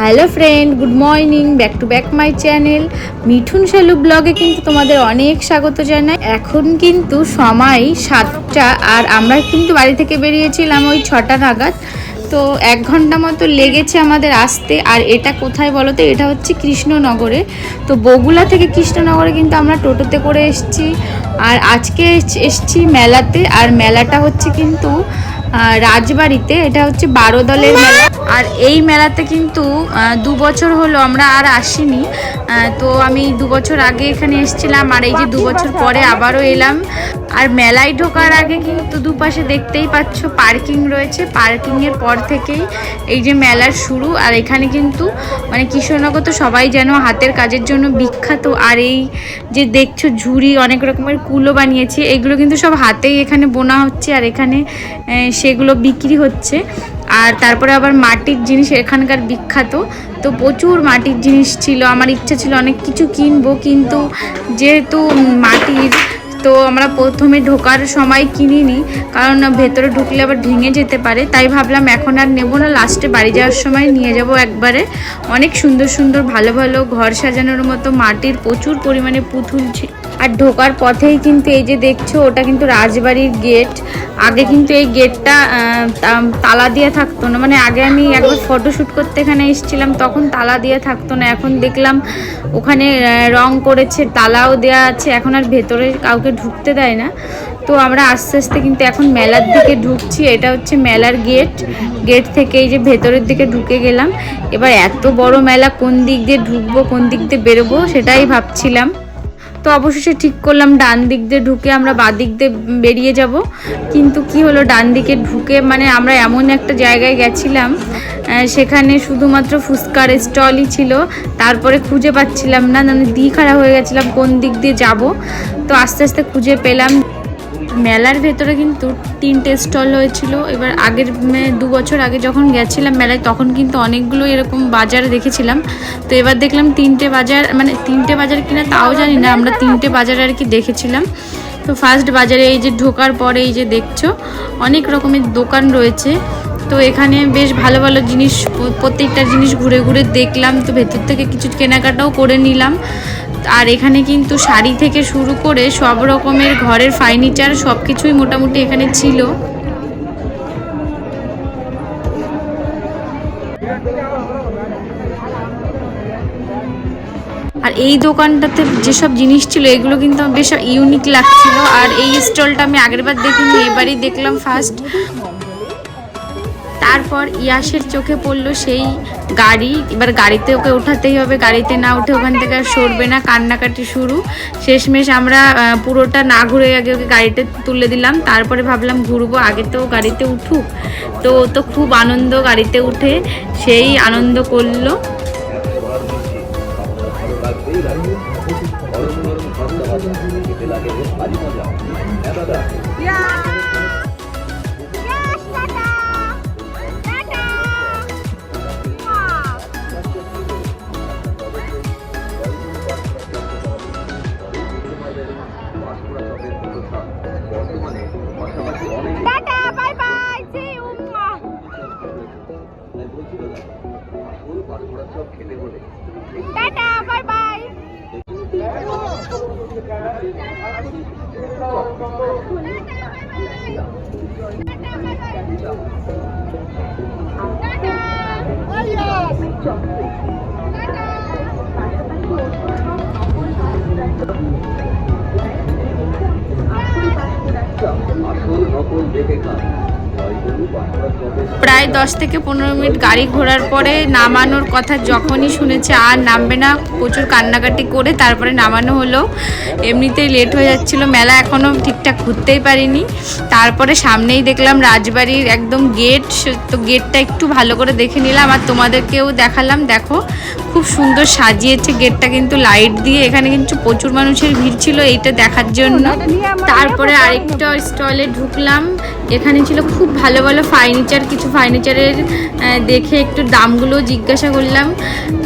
Hello friend, good morning, back to back my channel. Mithun Shalu ব্লগে কিন্তু তোমাদের অনেক স্বাগত জানাই। এখন কিন্তু সময় সাতটা আর আমরা কিন্তু বাড়ি থেকে বেরিয়েছিলাম ওই ছটা নাগাদ। তো এক ঘণ্টা মতো লেগেছে আমাদের আসতে। আর এটা কোথায় বলো তো? এটা হচ্ছে কৃষ্ণনগরে। তো বগুলা থেকে কৃষ্ণনগরে কিন্তু আমরা টোটোতে করে এসেছি। আর আজকে এস- এসেছি মেলাতে। আর মেলাটা হচ্ছে কিন্তু রাজবাড়িতে, এটা হচ্ছে বারো দলের মেলা। আর এই মেলাতে কিন্তু দু বছর হলো আমরা আর আসিনি। তো আমি দু বছর আগে এখানে এসেছিলাম, আর এই যে দু বছর পরে আবারও এলাম। আর মেলায় ঢোকার আগে কিন্তু দুপাশে দেখতেই পাচ্ছ পার্কিং রয়েছে। পার্কিংয়ের পর থেকেই এই যে মেলার শুরু। আর এখানে কিন্তু মানে কৃষ্ণনগর তো সবাই যেন হাতের কাজের জন্য বিখ্যাত। আর এই যে দেখছ ঝুড়ি, অনেক রকমের কুলো বানিয়েছে। এগুলো কিন্তু সব হাতেই এখানে বোনা হচ্ছে। আর এখানে সেগুলো বিক্রি হচ্ছে। আর তারপরে আবার মাটির জিনিস এখানকার বিখ্যাত। তো প্রচুর মাটির জিনিস ছিল। আমার ইচ্ছা ছিল অনেক কিছু কিনবো। কিন্তু যেহেতু মাটির তো আমরা প্রথমে ঢোকার সময় কিনিনি, কারণ ভেতরে ঢুকলে আবার ভেঙে যেতে পারে। তাই ভাবলাম এখন আর নেব না লাস্টে বাড়ি যাওয়ার সময় নিয়ে যাব একবারে। অনেক সুন্দর সুন্দর ভালো ভালো ঘর সাজানোর মতো মাটির প্রচুর পরিমাণে পুতুল আর ঢোকার পথেই কিন্তু এই যে দেখছ, ওটা কিন্তু রাজবাড়ির গেট। আগে কিন্তু এই গেটটা তালা দিয়ে থাকতো না। মানে আগে আমি একবার ফটোশ্যুট করতে এখানে এসেছিলাম, তখন তালা দিয়ে থাকতো না। এখন দেখলাম ওখানে রং করেছে, তালাও দেওয়া আছে। এখন আর ভেতরে কাউকে ঢুকতে দেয় না। তো আমরা আস্তে আস্তে কিন্তু এখন মেলার দিকে ঢুকছি। এটা হচ্ছে মেলার গেট। গেট থেকে এই যে ভেতরের দিকে ঢুকে গেলাম। এবার এত বড় মেলা কোন দিক দিয়ে ঢুকবো, কোন দিক দিয়ে বেরোবো, সেটাই ভাবছিলাম। তো অবশেষে ঠিক করলাম, ডান দিক দিয়ে ঢুকে আমরা বাঁ দিক দিয়ে বেরিয়ে যাব। কিন্তু কি হলো, ডান দিকে ঢুকে মানে আমরা এমন একটা জায়গায় গেছিলাম সেখানে শুধুমাত্র ফুচকার স্টলই ছিল। তারপরে খুঁজে পাচ্ছিলাম না মানে দিখারা হয়ে গেছিলাম কোন দিক দিয়ে যাব। তো আস্তে আস্তে খুঁজে পেলাম। মেলার ভেতরে কিন্তু তিনটে স্টল হয়েছিল। এবার আগের দু বছর আগে যখন গেছিলাম মেলায়, তখন কিন্তু অনেকগুলো এরকম বাজার দেখেছিলাম। তো এবার দেখলাম তিনটে বাজার মানে তিনটে বাজার কিনা তাও জানি না, আমরা তিনটে বাজার আর কি দেখেছিলাম। তো ফার্স্ট বাজারে এই যে ঢোকার পরে এই যে দেখছ, অনেক রকমের দোকান রয়েছে। তো এখানে বেশ ভালো ভালো জিনিস, প্রত্যেকটা জিনিস ঘুরে ঘুরে দেখলাম। তো ভেতর থেকে কিছু কেনাকাটাও করে নিলাম। আর এখানে কিন্তু শাড়ি থেকে শুরু করে সব রকমের ঘরের ফার্নিচার সব কিছুই মোটামুটি এখানে ছিল। আর এই দোকানটাতে যেসব জিনিস ছিল, এগুলো কিন্তু আমার বেশ ইউনিক লাগছিল। আর এই স্টলটা আমি আগেরবার দেখিনি, এবারই দেখলাম ফার্স্ট তারপর ইয়াসের চোখে পড়ল সেই গাড়ি। এবার গাড়িতে ওকে উঠাতেই হবে গাড়িতে না উঠে ওখান থেকে আর সরবে না কান্নাকাটি শুরু। শেষমেশ আমরা পুরোটা না ঘুরে আগে ওকে গাড়িতে তুলে দিলাম। তারপরে ভাবলাম ঘুরবো আগে তো গাড়িতে উঠুক। তো তো খুব আনন্দ গাড়িতে উঠে সেই আনন্দ করল। Yes, Tata, bye bye! Tata! Oh yes! প্রায় দশ থেকে পনেরো মিনিট গাড়ি ঘোরার পরে নামানোর কথা যখনই শুনেছে আর নামবে না, প্রচুর কান্নাকাটি করে তারপরে নামানো হলো। এমনিতেই লেট হয়ে যাচ্ছিল, মেলা এখনও ঠিকঠাক ঘুরতেই পারিনি। তারপরে সামনেই দেখলাম রাজবাড়ির একদম গেট তো গেটটা একটু ভালো করে দেখে নিলাম আর তোমাদেরকেও দেখালাম। দেখো, খুব সুন্দর সাজিয়েছে গেটটা কিন্তু লাইট দিয়ে, এখানে কিন্তু প্রচুর মানুষের ভিড় ছিল এইটা দেখার জন্য। তারপরে আরেকটা স্টলে ঢুকলাম, এখানে ছিল খুব ভালো ভালো ফার্নিচার কিছু ফার্নিচারের দেখে একটু দামগুলো জিজ্ঞাসা করলাম।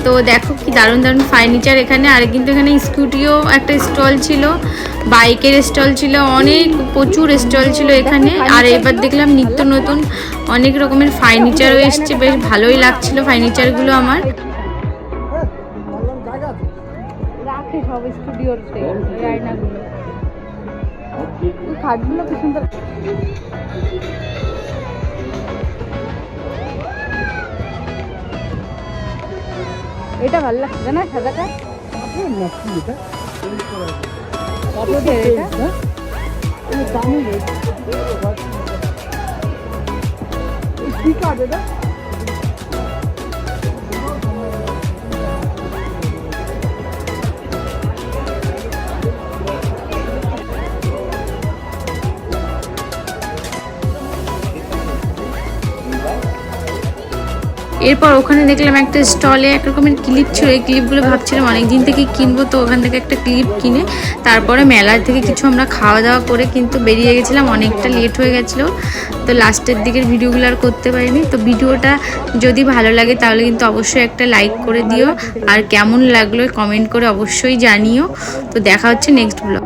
তো দেখো কি দারুণ দারুণ ফার্নিচার এখানে। আর কিন্তু এখানে স্কুটিও একটা স্টল ছিল, বাইকের স্টল ছিল, অনেক প্রচুর স্টল ছিল এখানে। আর এবার দেখলাম নিত্য নতুন অনেক রকমের ফার্নিচারও এসছে। বেশ ভালোই লাগছিল ফার্নিচারগুলো আমার। খাটগুলো কি সুন্দর। এটা ভালো লাগছে না সাদাটা? কিসের এটা? এরপর ওখানে দেখলাম একটা স্টলে এক রকমের ক্লিপ ছিল। এই ক্লিপগুলো ভাবছিলাম অনেক দিন থেকে কিনবো, তো ওখান থেকে একটা ক্লিপ কিনে তারপরে মেলার থেকে কিছু আমরা খাওয়া দাওয়া করে কিন্তু বেরিয়ে গেছিলাম। অনেকটা লেট হয়ে গেছিল। তো লাস্টের দিকের ভিডিওগুলো আর করতে পারিনি। তো ভিডিওটা যদি ভালো লাগে তাহলে কিন্তু অবশ্যই একটা লাইক করে দিও। আর কেমন লাগল কমেন্ট করে অবশ্যই জানিও। তো দেখা হচ্ছে নেক্সট ব্লগ